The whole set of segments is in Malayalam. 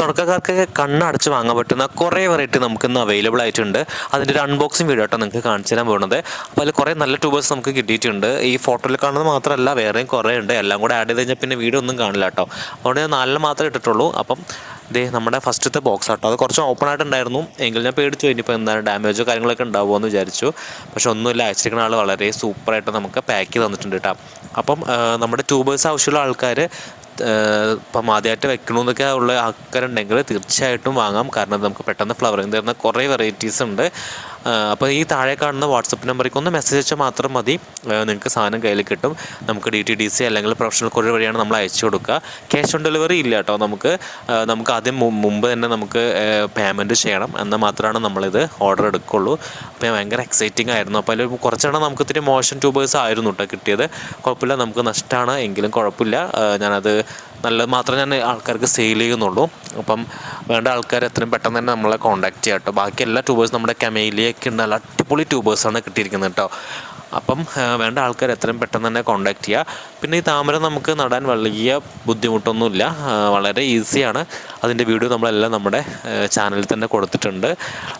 തുടക്കക്കാർക്കൊക്കെ കണ്ണടച്ച് വാങ്ങാൻ പറ്റുന്ന കുറേ വെറൈറ്റി നമുക്ക് ഇന്ന് അവൈലബിൾ ആയിട്ടുണ്ട്. അതിന്റെ ഒരു അൺബോക്സിങ് വീഡിയോ ആട്ടോ നിങ്ങൾക്ക് കാണിച്ചു തരാൻ പോകുന്നത്. അപ്പോൾ അതിൽ കുറേ നല്ല ട്യൂബേഴ്സ് നമുക്ക് കിട്ടിയിട്ടുണ്ട്. ഈ ഫോട്ടോയിൽ കാണുന്നത് മാത്രമല്ല വേറെയും കുറേ ഉണ്ട്. എല്ലാം കൂടെ ആഡ് ചെയ്ത് കഴിഞ്ഞാൽ പിന്നെ വീഡിയോ ഒന്നും കാണില്ല കേട്ടോ. അതുകൊണ്ട് ഞാൻ നാലിന് മാത്രമേ ഇട്ടിട്ടുള്ളൂ. അപ്പം ദേ നമ്മുടെ ഫസ്റ്റത്തെ ബോക്സ് ആട്ടോ. അത് കുറച്ച് ഓപ്പൺ ആയിട്ടുണ്ടായിരുന്നു. എങ്കിൽ ഞാൻ പേടിച്ചു ഇനിയിപ്പോൾ എന്താണ് ഡാമേജോ കാര്യങ്ങളൊക്കെ ഉണ്ടാവുമോ എന്ന് വിചാരിച്ചു. പക്ഷെ ഒന്നുമില്ല. അയച്ചിരിക്കുന്ന ആൾ വളരെ സൂപ്പറായിട്ട് നമുക്ക് പാക്ക് ചെയ്ത് തന്നിട്ടുണ്ട് കേട്ടോ. അപ്പം നമ്മുടെ ട്യൂബേഴ്സ് ആവശ്യമുള്ള ആൾക്കാർ ഇപ്പം ആദ്യമായിട്ട് വെക്കണമെന്നൊക്കെ ഉള്ള ആൾക്കാരുണ്ടെങ്കിൽ തീർച്ചയായിട്ടും വാങ്ങാം. കാരണം നമുക്ക് പെട്ടെന്ന് ഫ്ലവറിങ് തരുന്ന കുറേ വെറൈറ്റീസ് ഉണ്ട്. അപ്പോൾ ഈ താഴെ കാണുന്ന വാട്സപ്പ് നമ്പറിലേക്ക് ഒന്ന് മെസ്സേജ് അയച്ചാൽ മാത്രം മതി. നിങ്ങൾക്ക് സാധനം കയ്യിൽ കിട്ടും. നമുക്ക് ഡി ടി ഡി സി അല്ലെങ്കിൽ പ്രൊഫഷണൽ കൊറിയർ വഴിയാണ് നമ്മൾ അയച്ചു കൊടുക്കുക. ക്യാഷ് ഓൺ ഡെലിവറി ഇല്ല കേട്ടോ. നമുക്ക് നമുക്ക് ആദ്യം മുമ്പ് തന്നെ നമുക്ക് പേയ്മെന്റ് ചെയ്യണം. എന്നാൽ മാത്രമാണ് നമ്മളിത് ഓർഡർ എടുക്കുള്ളൂ. അപ്പോൾ ഭയങ്കര എക്സൈറ്റിംഗ് ആയിരുന്നു. അപ്പോൾ അതിൽ കുറച്ചെണ്ണം നമുക്ക് ഇത്തിരി മോശം ട്യൂബേഴ്സ് ആയിരുന്നു കേട്ടോ കിട്ടിയത്. കുഴപ്പമില്ല. നമുക്ക് നഷ്ടമാണ്. എങ്കിലും കുഴപ്പമില്ല. ഞാനത് നല്ലത് മാത്രമേ ഞാൻ ആൾക്കാർക്ക് സെയിൽ ചെയ്യുന്നുള്ളൂ. അപ്പം വേണ്ട ആൾക്കാർ എത്രയും പെട്ടെന്ന് തന്നെ നമ്മളെ കോൺടാക്ട് ചെയ്യാം കേട്ടോ ബാക്കി എല്ലാ ട്യൂബേഴ്സ് നമ്മുടെ കമേലിയൊക്കെ നല്ല അടിപൊളി ട്യൂബേഴ്സാണ് കിട്ടിയിരിക്കുന്നത് കേട്ടോ അപ്പം വേണ്ട ആൾക്കാർ എത്രയും പെട്ടെന്ന് തന്നെ കോൺടാക്ട് ചെയ്യുക പിന്നെ ഈ താമര നമുക്ക് നടാൻ വലിയ ബുദ്ധിമുട്ടൊന്നുമില്ല. വളരെ ഈസിയാണ് അതിന്റെ വീഡിയോ നമ്മളെല്ലാം നമ്മുടെ ചാനലിൽ തന്നെ കൊടുത്തിട്ടുണ്ട്.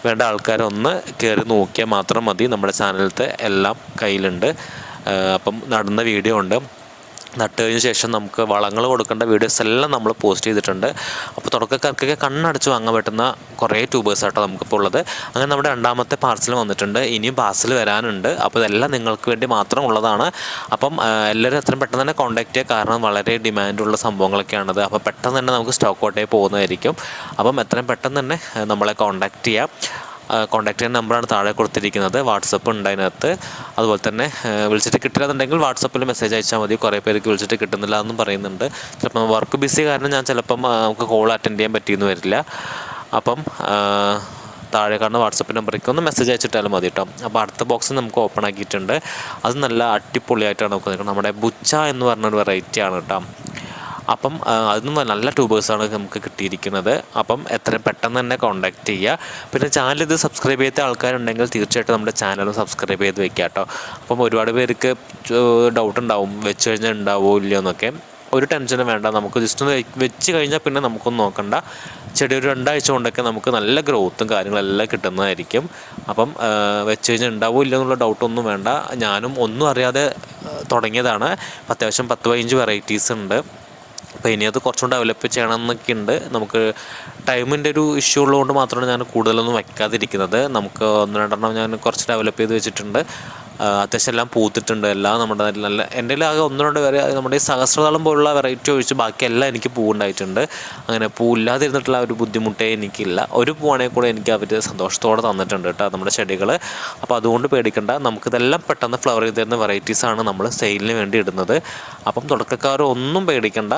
വേണ്ട ആൾക്കാരൊന്ന് കയറി നോക്കിയാൽ മാത്രം മതി. നമ്മുടെ ചാനലിലത്തെ എല്ലാം കയ്യിലുണ്ട്. അപ്പം നടുന്ന വീഡിയോ ഉണ്ട്. നട്ട് കഴിഞ്ഞ ശേഷം നമുക്ക് വളങ്ങൾ കൊടുക്കേണ്ട വീഡിയോസ് എല്ലാം നമ്മൾ പോസ്റ്റ് ചെയ്തിട്ടുണ്ട്. അപ്പോൾ തുടക്കക്കാർക്കൊക്കെ കണ്ണടച്ച് വാങ്ങാൻ പറ്റുന്ന കുറേ ട്യൂബേഴ്സ് ആട്ടോ നമുക്കിപ്പോൾ ഉള്ളത്. അങ്ങനെ നമ്മുടെ രണ്ടാമത്തെ പാർസൽ വന്നിട്ടുണ്ട്. ഇനിയും പാർസൽ വരാനുണ്ട്. അപ്പോൾ ഇതെല്ലാം നിങ്ങൾക്ക് വേണ്ടി മാത്രം ഉള്ളതാണ്. അപ്പം എല്ലാവരും എത്രയും പെട്ടെന്ന് തന്നെ കോൺടാക്ട് ചെയ്യുക. കാരണം വളരെ ഡിമാൻഡുള്ള സംഭവങ്ങളൊക്കെയാണത്. അപ്പോൾ പെട്ടെന്ന് തന്നെ നമുക്ക് സ്റ്റോക്ക് ഔട്ടായി പോകുന്നതായിരിക്കും. അപ്പം എത്രയും പെട്ടെന്ന് തന്നെ നമ്മളെ കോൺടാക്ട് ചെയ്യാം. കോൺടാക്ട് ചെയ്യുന്ന നമ്പറാണ് താഴെ കൊടുത്തിരിക്കുന്നത്. വാട്സപ്പ് ഉണ്ട് അതിനകത്ത്. അതുപോലെ തന്നെ വിളിച്ചിട്ട് കിട്ടില്ലെന്നുണ്ടെങ്കിൽ വാട്സപ്പിൽ മെസ്സേജ് അയച്ചാൽ മതി. കുറേ പേർക്ക് വിളിച്ചിട്ട് കിട്ടുന്നില്ല എന്നും പറയുന്നുണ്ട്. ചിലപ്പം വർക്ക് ബിസി കാരണം ഞാൻ ചിലപ്പം നമുക്ക് കോൾ അറ്റൻഡ് ചെയ്യാൻ പറ്റിയെന്ന് വരില്ല. അപ്പം താഴെ കാണുന്ന വാട്സപ്പ് നമ്പറിലേക്ക് ഒന്ന് മെസ്സേജ് അയച്ചിട്ടാലും മതി കേട്ടോ അപ്പോൾ അടുത്ത ബോക്സ് നമുക്ക് ഓപ്പൺ ആക്കിയിട്ടുണ്ട്. അത് നല്ല അടിപൊളിയായിട്ടാണ് നമുക്ക് നിൽക്കുന്നത് നമ്മുടെ ബുച്ച എന്ന് പറഞ്ഞൊരു വെറൈറ്റിയാണ് കേട്ടോ അപ്പം അതൊന്നും അതിനും നല്ല ട്യൂബേഴ്സാണ് നമുക്ക് കിട്ടിയിരിക്കുന്നത്. അപ്പം എത്രയും പെട്ടെന്ന് തന്നെ കോൺടാക്ട് ചെയ്യുക പിന്നെ ചാനൽ ഇത് സബ്സ്ക്രൈബ് ചെയ്ത ആൾക്കാരുണ്ടെങ്കിൽ തീർച്ചയായിട്ടും നമ്മുടെ ചാനലും സബ്സ്ക്രൈബ് ചെയ്ത് വെക്കുക കേട്ടോ അപ്പം ഒരുപാട് പേർക്ക് ഡൗട്ട് ഉണ്ടാവും. വെച്ച് കഴിഞ്ഞാൽ ഉണ്ടാവുമോ ഇല്ലയോ എന്നൊക്കെ. ഒരു ടെൻഷനും വേണ്ട. നമുക്ക് ജസ്റ്റ് ഒന്ന് വെച്ച് കഴിഞ്ഞാൽ പിന്നെ നമുക്കൊന്നും നോക്കണ്ട. ചെടി ഒരു രണ്ടാഴ്ച കൊണ്ടൊക്കെ നമുക്ക് നല്ല ഗ്രോത്തും കാര്യങ്ങളെല്ലാം കിട്ടുന്നതായിരിക്കും. അപ്പം വെച്ച് കഴിഞ്ഞാൽ ഉണ്ടാവുമോ ഇല്ല എന്നുള്ള ഡൗട്ടൊന്നും വേണ്ട. ഞാനും ഒന്നും അറിയാതെ തുടങ്ങിയതാണ്. അത്യാവശ്യം പത്ത് പതിനഞ്ച് വെറൈറ്റീസ് ഉണ്ട്. അപ്പോൾ ഇനി അത് കുറച്ചും ഡെവലപ്പ് ചെയ്യണമെന്നൊക്കെ ഉണ്ട്. നമുക്ക് ടൈമിന്റെ ഒരു ഇഷ്യൂ ഉള്ളതുകൊണ്ട് മാത്രമാണ് ഞാൻ കൂടുതലൊന്നും വയ്ക്കാതിരിക്കുന്നത്. നമുക്ക് ഒന്ന് രണ്ടെണ്ണം ഞാൻ കുറച്ച് ഡെവലപ്പ് ചെയ്ത് വെച്ചിട്ടുണ്ട്. അത്യാവശ്യം എല്ലാം പൂത്തിട്ടുണ്ട്. എല്ലാം നമ്മുടെ നല്ല എന്റെ ആകെ ഒന്ന് രണ്ട് വരെ നമ്മുടെ സഹസ്രതളം പോലുള്ള വെറൈറ്റി ഒഴിച്ച് ബാക്കിയെല്ലാം എനിക്ക് പൂവുണ്ടായിട്ടുണ്ട് അങ്ങനെ പൂ പൂവില്ലാതിരുന്നിട്ടുള്ള ഒരു ബുദ്ധിമുട്ടേ എനിക്കില്ല. ഒരു പൂവാണെങ്കിൽ കൂടെ എനിക്ക് അവർ സന്തോഷത്തോടെ തന്നിട്ടുണ്ട് കേട്ടോ നമ്മുടെ ചെടികൾ അപ്പോൾ അതുകൊണ്ട് പേടിക്കണ്ട. നമുക്കിതെല്ലാം പെട്ടെന്ന് ഫ്ലവർ ചെയ്ത് തരുന്ന വെറൈറ്റീസാണ് നമ്മൾ സെയിലിന് വേണ്ടി ഇടുന്നത്. അപ്പം തുടക്കക്കാർ ഒന്നും പേടിക്കണ്ട.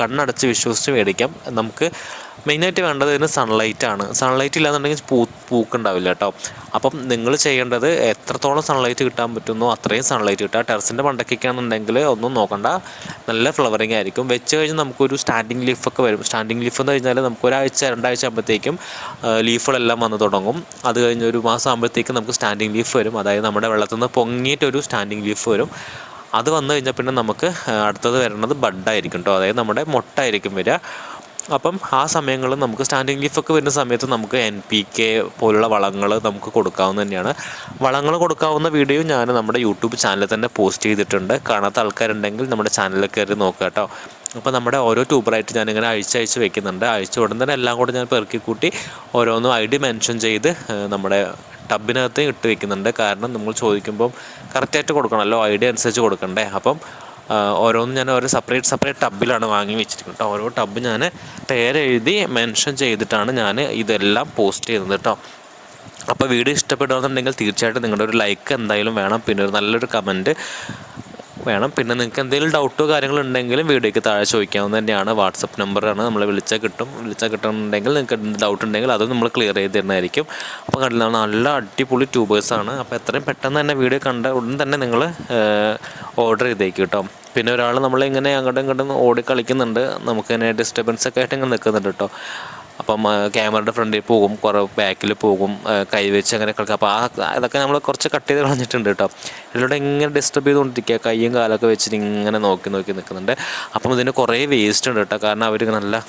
കണ്ണടച്ച് വിശ്വസിച്ച് മേടിക്കാം. നമുക്ക് മെയിനായിട്ട് വേണ്ടത് ഇതിന് സൺലൈറ്റ് ആണ്. സൺലൈറ്റ് ഇല്ലാന്നുണ്ടെങ്കിൽ പൂ പൂക്കുണ്ടാവില്ല കേട്ടോ അപ്പം നിങ്ങൾ ചെയ്യേണ്ടത് എത്രത്തോളം സൺലൈറ്റ് കിട്ടാൻ പറ്റുന്നോ അത്രയും സൺലൈറ്റ് കിട്ടുക. ടെറസിന്റെ മണ്ടയ്ക്കൊക്കെയാണെന്നുണ്ടെങ്കിൽ ഒന്നും നോക്കണ്ട. നല്ല ഫ്ലവറിങ് ആയിരിക്കും. വെച്ച് കഴിഞ്ഞാൽ നമുക്കൊരു സ്റ്റാൻഡിങ് ലീഫൊക്കെ വരും. സ്റ്റാൻഡിങ് ലീഫ് എന്ന് കഴിഞ്ഞാൽ നമുക്ക് ഒരാഴ്ച രണ്ടാഴ്ച ആകുമ്പോഴത്തേക്കും ലീഫുകളെല്ലാം വന്ന് തുടങ്ങും. അത് കഴിഞ്ഞ് ഒരു മാസം ആകുമ്പോഴത്തേക്കും നമുക്ക് സ്റ്റാൻഡിങ് ലീഫ് വരും. അതായത് നമ്മുടെ വെള്ളത്തിൽ നിന്ന് പൊങ്ങിയിട്ടൊരു സ്റ്റാൻഡിങ് ലീഫ് വരും. അത് വന്നു കഴിഞ്ഞാൽ പിന്നെ നമുക്ക് അടുത്തത് വരുന്നത് ബഡായിരിക്കും കേട്ടോ അതായത് നമ്മുടെ മുട്ടായിരിക്കും വരിക. അപ്പം ആ സമയങ്ങളിൽ നമുക്ക് സ്റ്റാൻഡിങ് ലീഫൊക്കെ വരുന്ന സമയത്ത് നമുക്ക് എൻ പി കെ പോലുള്ള വളങ്ങൾ നമുക്ക് കൊടുക്കാവുന്ന തന്നെയാണ്. വളങ്ങൾ കൊടുക്കാവുന്ന വീഡിയോ ഞാൻ നമ്മുടെ യൂട്യൂബ് ചാനലിൽ തന്നെ പോസ്റ്റ് ചെയ്തിട്ടുണ്ട്. കാണാത്ത ആൾക്കാരുണ്ടെങ്കിൽ നമ്മുടെ ചാനലിൽ കയറി നോക്കുക കേട്ടോ. അപ്പോൾ നമ്മുടെ ഓരോ ട്യൂബറായിട്ട് ഞാനിങ്ങനെ അഴിച്ച് അഴിച്ച് വെക്കുന്നുണ്ട്. അഴിച്ച ഉടൻ തന്നെ എല്ലാം കൂടെ ഞാൻ പെറുക്കി കൂട്ടി ഓരോന്നും ഐ ഡി മെൻഷൻ ചെയ്ത് നമ്മുടെ ടബിനകത്ത് ഇട്ട് വെക്കുന്നുണ്ട്. കാരണം നമ്മൾ ചോദിക്കുമ്പം കറക്റ്റായിട്ട് കൊടുക്കണമല്ലോ. ഐ ഡി അനുസരിച്ച് കൊടുക്കണ്ടേ. അപ്പം ഓരോന്നും ഞാൻ ഓരോ സെപ്പറേറ്റ് സെപ്പറേറ്റ് ടബിലാണ് വാങ്ങി വെച്ചിരിക്കുന്നത് കേട്ടോ ഓരോ ടബ് ഞാൻ പേരെഴുതി മെൻഷൻ ചെയ്തിട്ടാണ് ഞാൻ ഇതെല്ലാം പോസ്റ്റ് ചെയ്യുന്നത് കേട്ടോ അപ്പോൾ വീഡിയോ ഇഷ്ടപ്പെടുകയാണെന്നുണ്ടെങ്കിൽ തീർച്ചയായിട്ടും നിങ്ങളുടെ ഒരു ലൈക്ക് എന്തായാലും വേണം. പിന്നെ ഒരു നല്ലൊരു കമന്റ് വേണം. പിന്നെ നിങ്ങൾക്ക് എന്തെങ്കിലും ഡൗട്ടോ കാര്യങ്ങളോ ഉണ്ടെങ്കിലും വീഡിയോയ്ക്ക് താഴെ ചോദിക്കാവുന്ന തന്നെയാണ്. വാട്സപ്പ് നമ്പറാണ് നമ്മൾ വിളിച്ചാൽ കിട്ടും. വിളിച്ചാൽ കിട്ടുന്നുണ്ടെങ്കിൽ നിങ്ങൾക്ക് ഡൗട്ട് ഉണ്ടെങ്കിൽ അതും നമ്മൾ ക്ലിയർ ചെയ്ത് തരുന്നതായിരിക്കും. അപ്പോൾ കണ്ടില്ല നല്ല അടിപൊളി ട്യൂബേഴ്സാണ് അപ്പോൾ എത്രയും പെട്ടെന്ന് തന്നെ വീഡിയോ കണ്ട ഉടൻ തന്നെ നിങ്ങൾ ഓർഡർ ചെയ്തേക്കും കേട്ടോ. പിന്നെ ഒരാൾ നമ്മളിങ്ങനെ അങ്ങോട്ടും ഇങ്ങോട്ടും ഓടി കളിക്കുന്നുണ്ട്. നമുക്കിങ്ങനെ ഡിസ്റ്റർബൻസ് ഒക്കെ ആയിട്ട് ഇങ്ങനെ നിൽക്കുന്നുണ്ട് കേട്ടോ. അപ്പം ക്യാമറയുടെ ഫ്രണ്ടിൽ പോകും കുറേ ബാക്കിൽ പോകും കൈവെച്ച് അങ്ങനെ കളിക്കുക അപ്പോൾ ആ അതൊക്കെ നമ്മൾ കുറച്ച് കട്ട് ചെയ്ത് കളഞ്ഞിട്ടുണ്ട് കേട്ടോ. ഇതിലൂടെ ഇങ്ങനെ ഡിസ്റ്റർബ് ചെയ്തുകൊണ്ടിരിക്കുക കൈയും കാലൊക്കെ വെച്ചിട്ട് ഇങ്ങനെ നോക്കി നോക്കി നിൽക്കുന്നുണ്ട്. അപ്പം ഇതിന് കുറേ വേസ്റ്റ് ഉണ്ട് കേട്ടോ. കാരണം അവർ നല്ല